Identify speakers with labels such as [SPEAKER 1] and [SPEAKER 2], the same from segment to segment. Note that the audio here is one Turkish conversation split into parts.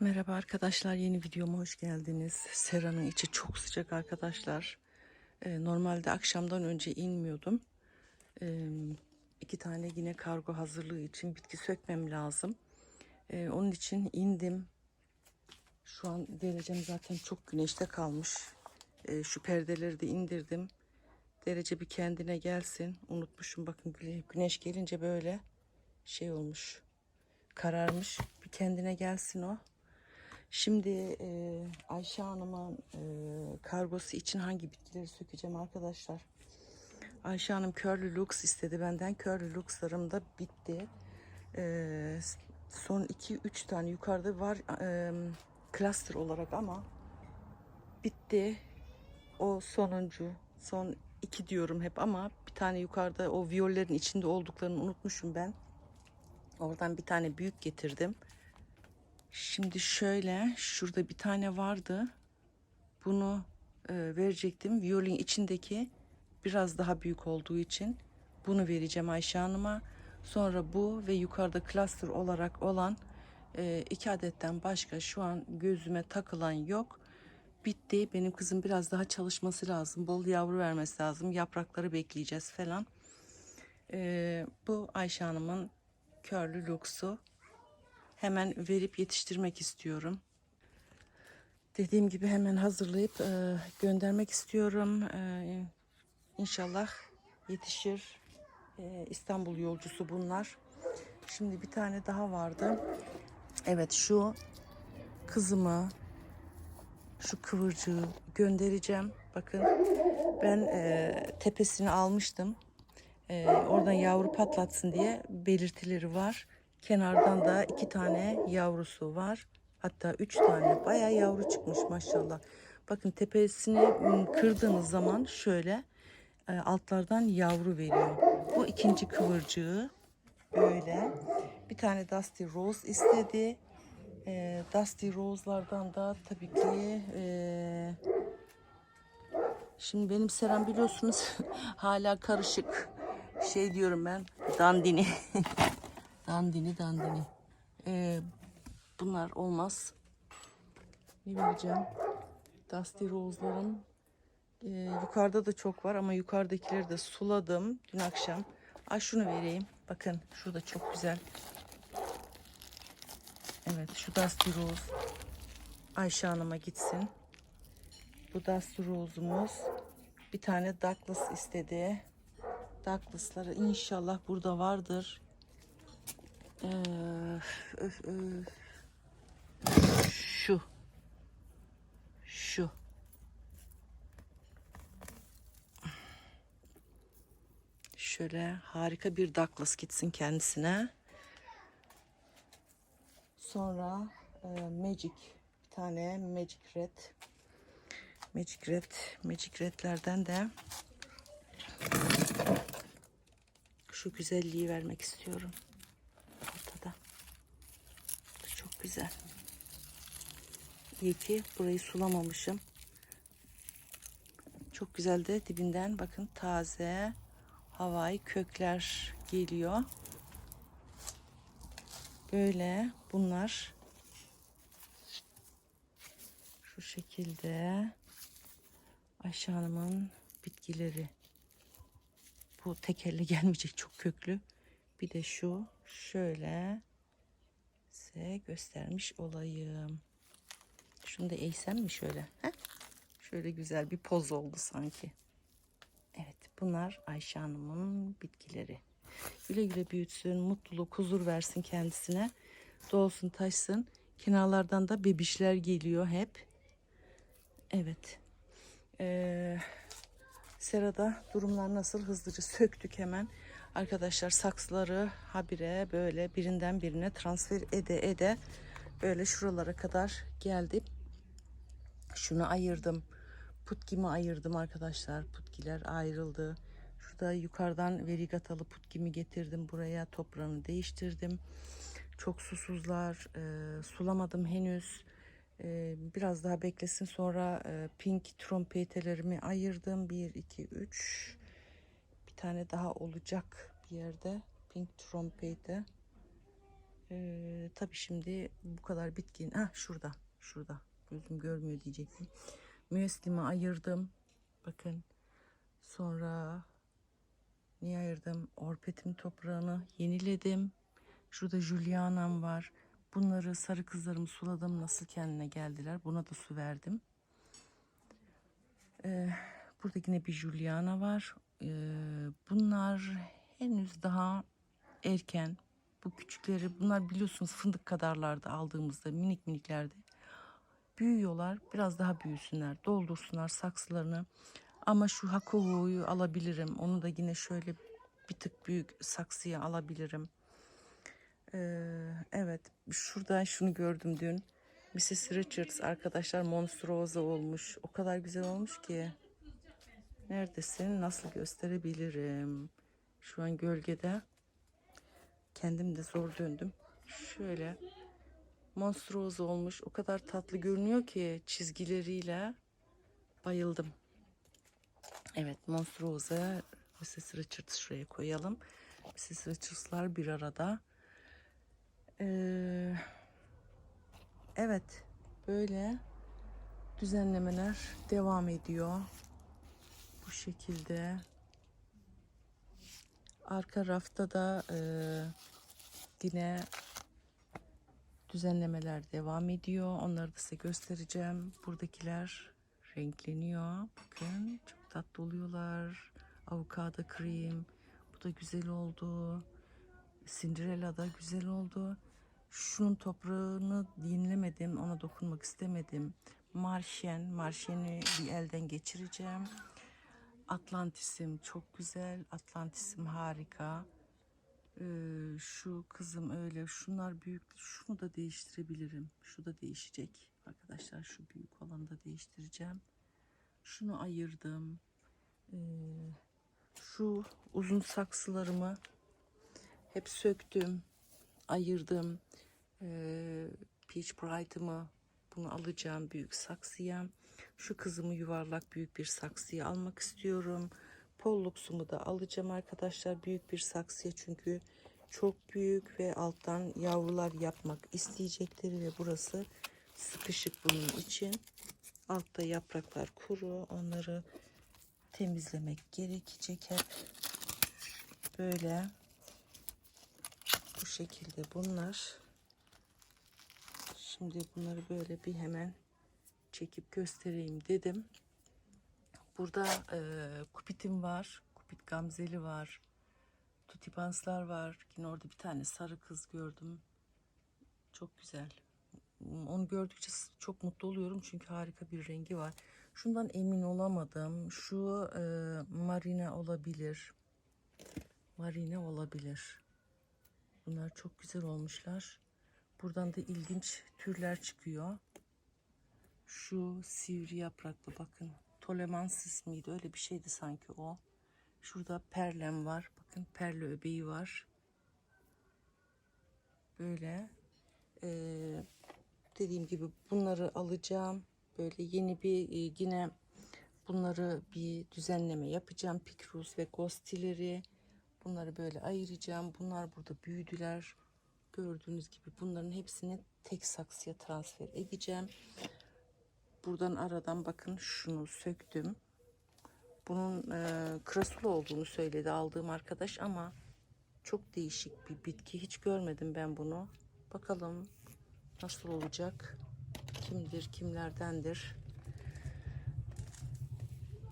[SPEAKER 1] Merhaba arkadaşlar yeni videoma hoş geldiniz. Sera'nın içi çok sıcak arkadaşlar. Ee, normalde akşamdan önce inmiyordum. Ee, iki tane yine kargo hazırlığı için bitki sökmem lazım. Ee, onun için indim. Şu an derecem zaten çok güneşte kalmış. Ee, şu perdeleri de indirdim. Derece bir kendine gelsin. Unutmuşum bakın güne- güneş gelince böyle şey olmuş. Kararmış. Bir kendine gelsin o. Şimdi e, Ayşe Hanım'ın e, kargosu için hangi bitkileri sökeceğim arkadaşlar. Ayşe Hanım Curly Lux istedi benden. Curly Lux'larım da bitti. E, son 2-3 tane yukarıda var e, cluster olarak ama bitti. O sonuncu. Son iki diyorum hep ama bir tane yukarıda o viyollerin içinde olduklarını unutmuşum ben. Oradan bir tane büyük getirdim. Şimdi şöyle şurada bir tane vardı. Bunu e, verecektim. Violin içindeki biraz daha büyük olduğu için bunu vereceğim Ayşe Hanım'a. Sonra bu ve yukarıda cluster olarak olan e, iki adetten başka şu an gözüme takılan yok. Bitti. Benim kızım biraz daha çalışması lazım. Bol yavru vermesi lazım. Yaprakları bekleyeceğiz falan. E, bu Ayşe Hanım'ın körlü luksu hemen verip yetiştirmek istiyorum. Dediğim gibi hemen hazırlayıp e, göndermek istiyorum. E, inşallah yetişir. E, İstanbul yolcusu bunlar. Şimdi bir tane daha vardı. Evet şu kızımı şu kıvırcığı göndereceğim. Bakın ben e, tepesini almıştım. E, oradan yavru patlatsın diye belirtileri var. Kenardan da iki tane yavrusu var. Hatta üç tane bayağı yavru çıkmış maşallah. Bakın tepesini m, kırdığınız zaman şöyle e, altlardan yavru veriyor. Bu ikinci kıvırcığı böyle. Bir tane Dusty Rose istedi. E, Dusty Rose'lardan da tabii ki e, şimdi benim seram biliyorsunuz hala karışık. Şey diyorum ben dandini. Dandini dandini. Ee, bunlar olmaz. Ne vereceğim? Dusty Rose'ların ee, yukarıda da çok var ama yukarıdakileri de suladım dün akşam. Ay şunu vereyim. Bakın şurada çok güzel. Evet şu Dusty Rose Ayşe Hanım'a gitsin. Bu Dusty Rose'umuz. Bir tane Douglas istedi. Douglas'ları inşallah burada vardır. Öf. Şu. Şu. Şöyle harika bir Douglas gitsin kendisine. Sonra e, Magic. Bir tane Magic Red. Magic Red. Magic Red'lerden de şu güzelliği vermek istiyorum ortada. Bu da güzel. İyi ki burayı sulamamışım. Çok güzel de dibinden bakın taze havai kökler geliyor. Böyle bunlar şu şekilde Ayşe Hanım'ın bitkileri. Bu tekerle gelmeyecek çok köklü. Bir de şu şöyle size göstermiş olayım. Şunu da eğsem mi şöyle? Heh? Şöyle güzel bir poz oldu sanki. Evet bunlar Ayşe Hanım'ın bitkileri. Güle güle büyütsün, mutluluk, huzur versin kendisine. Doğsun taşsın. Kenarlardan da bebişler geliyor hep. Evet. Ee, Serada durumlar nasıl? Hızlıca söktük hemen. Arkadaşlar saksıları habire böyle birinden birine transfer ede ede böyle şuralara kadar geldim. Şunu ayırdım. Putkimi ayırdım arkadaşlar. Putkiler ayrıldı. Şurada yukarıdan verigatalı putkimi getirdim buraya. Toprağını değiştirdim. Çok susuzlar. E, sulamadım henüz. E, biraz daha beklesin. Sonra e, pink trompetelerimi ayırdım. 1, 2, 3. Tane daha olacak bir yerde. Pink trompete. Ee, tabii şimdi bu kadar bitkin. Ha şurada, şurada. Gözüm görmüyor diyecektim. Müeslimi ayırdım. Bakın. Sonra niye ayırdım? Orpetim toprağını yeniledim. Şurada Juliana'm var. Bunları sarı kızlarımı suladım. Nasıl kendine geldiler. Buna da su verdim. Ee, burada yine bir Juliana var. Ee, bunlar henüz daha erken. Bu küçükleri bunlar biliyorsunuz fındık kadarlardı aldığımızda minik miniklerdi. Büyüyorlar. Biraz daha büyüsünler. Doldursunlar saksılarını. Ama şu hakovuyu alabilirim. Onu da yine şöyle bir tık büyük saksıya alabilirim. Ee, evet. Şurada şunu gördüm dün. Mrs. Richards arkadaşlar Monstruosa olmuş. O kadar güzel olmuş ki. Neredesin? Nasıl gösterebilirim? Şu an gölgede. Kendim de zor döndüm. Şöyle monstruoz olmuş. O kadar tatlı görünüyor ki çizgileriyle bayıldım. Evet monstruoza Mrs. Richards şuraya koyalım. Mrs. Richards'lar bir arada. Ee, evet böyle düzenlemeler devam ediyor. Bu şekilde. Arka rafta da e, yine düzenlemeler devam ediyor. Onları da size göstereceğim. Buradakiler renkleniyor. Bakın çok tatlı oluyorlar. Avokado krem. Bu da güzel oldu. Cinderella da güzel oldu. Şunun toprağını yenilemedim. Ona dokunmak istemedim. Marşen. Marşeni bir elden geçireceğim. Atlantis'im çok güzel. Atlantis'im harika. Ee, şu kızım öyle. Şunlar büyük. Şunu da değiştirebilirim. Şu da değişecek. Arkadaşlar şu büyük olanı da değiştireceğim. Şunu ayırdım. Ee, şu uzun saksılarımı hep söktüm. Ayırdım. Ee, Peach Bride'ımı bunu alacağım büyük saksıya. Şu kızımı yuvarlak büyük bir saksıya almak istiyorum. Pollux'umu da alacağım arkadaşlar büyük bir saksıya çünkü çok büyük ve alttan yavrular yapmak isteyecekleri ve burası sıkışık bunun için. Altta yapraklar kuru onları temizlemek gerekecek hep. Böyle bu şekilde bunlar. Şimdi bunları böyle bir hemen çekip göstereyim dedim. Burada e, kupitim var. Kupit gamzeli var. Tutipanslar var. Yine orada bir tane sarı kız gördüm. Çok güzel. Onu gördükçe çok mutlu oluyorum çünkü harika bir rengi var. Şundan emin olamadım. Şu e, marine olabilir. Marine olabilir. Bunlar çok güzel olmuşlar. Buradan da ilginç türler çıkıyor. Şu sivri yapraklı bakın. Tolemansis miydi? Öyle bir şeydi sanki o. Şurada perlem var. Bakın perle öbeği var. Böyle. Ee, dediğim gibi bunları alacağım. Böyle yeni bir e, yine bunları bir düzenleme yapacağım. Pikrus ve gostileri. Bunları böyle ayıracağım. Bunlar burada büyüdüler. Gördüğünüz gibi bunların hepsini tek saksıya transfer edeceğim. Buradan aradan bakın şunu söktüm. Bunun e, krasula olduğunu söyledi aldığım arkadaş ama çok değişik bir bitki. Hiç görmedim ben bunu. Bakalım nasıl olacak. Kimdir, kimlerdendir.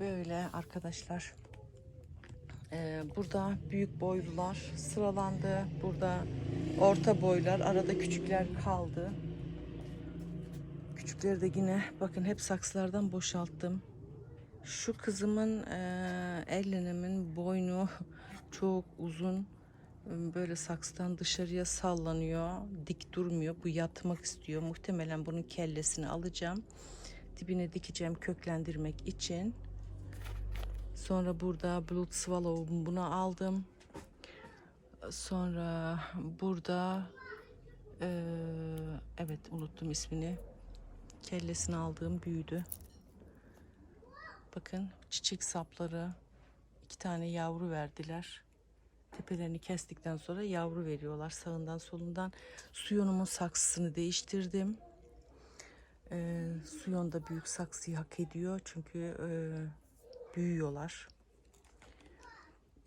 [SPEAKER 1] Böyle arkadaşlar. Ee, burada büyük boylular sıralandı. Burada orta boylar. Arada küçükler kaldı. Küçükleri de yine bakın hep saksılardan boşalttım. Şu kızımın e, ellenimin boynu çok uzun. Böyle saksıdan dışarıya sallanıyor. Dik durmuyor. Bu yatmak istiyor. Muhtemelen bunun kellesini alacağım. Dibine dikeceğim köklendirmek için. Sonra burada Blood Swallow'um bunu aldım. Sonra burada e, evet unuttum ismini. Kellesini aldığım büyüdü. Bakın çiçek sapları iki tane yavru verdiler. tepelerini kestikten sonra yavru veriyorlar sağından solundan. Suyonumun saksısını değiştirdim. Ee, suyon da büyük saksıyı hak ediyor çünkü e, büyüyorlar.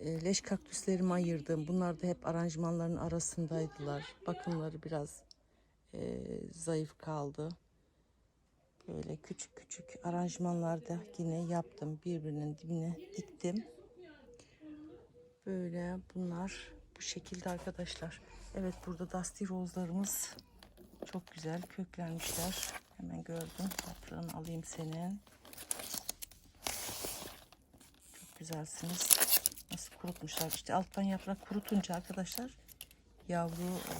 [SPEAKER 1] E, leş kaktüslerimi ayırdım. Bunlar da hep aranjmanların arasındaydılar. Bakımları biraz e, zayıf kaldı. Böyle küçük küçük aranjmanlarda yine yaptım. Birbirinin dibine diktim. Böyle bunlar bu şekilde arkadaşlar. Evet burada Dusty Rose'larımız çok güzel köklenmişler. Hemen gördüm. Yaprağını alayım senin. Çok güzelsiniz. Kurutmuşlar. İşte alttan yaprak kurutunca arkadaşlar yavru e,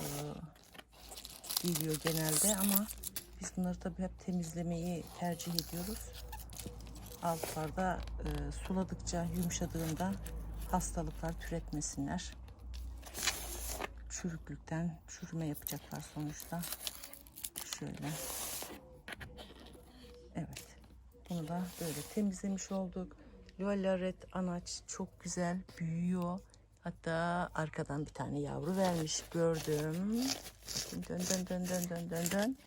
[SPEAKER 1] geliyor genelde ama biz bunları tabii hep temizlemeyi tercih ediyoruz. Altlarda e, suladıkça yumuşadığında hastalıklar türetmesinler. Çürüklükten çürüme yapacaklar sonuçta. Şöyle. Evet. Bunu da böyle temizlemiş olduk. Lualaret anaç çok güzel büyüyor. Hatta arkadan bir tane yavru vermiş gördüm. Bakın dön dön dön dön dön dön dön.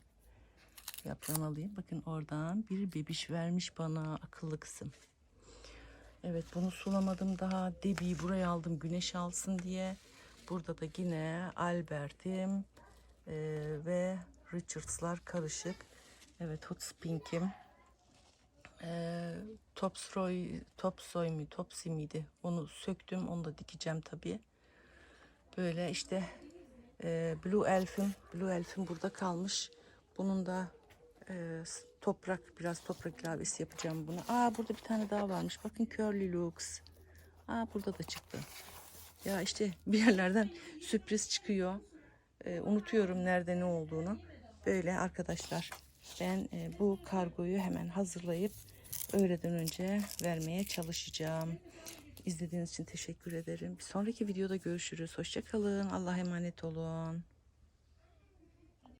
[SPEAKER 1] Yaprağını alayım. Bakın oradan bir bebiş vermiş bana akıllı kızım. Evet bunu sulamadım daha. Debi'yi buraya aldım güneş alsın diye. Burada da yine Albert'im e, ve Richards'lar karışık. Evet Hot Spink'im. E, Topsoy, mu, Topsy miydi? Onu söktüm. Onu da dikeceğim tabii. Böyle işte e, Blue Elf'im. Blue Elf'im burada kalmış. Bunun da e, toprak, biraz toprak ilavesi yapacağım buna. Aa burada bir tane daha varmış. Bakın Curly Looks. Aa burada da çıktı. Ya işte bir yerlerden sürpriz çıkıyor. E, unutuyorum nerede ne olduğunu. Böyle arkadaşlar ben e, bu kargoyu hemen hazırlayıp öğleden önce vermeye çalışacağım. İzlediğiniz için teşekkür ederim. Bir sonraki videoda görüşürüz. Hoşçakalın. Allah'a emanet olun.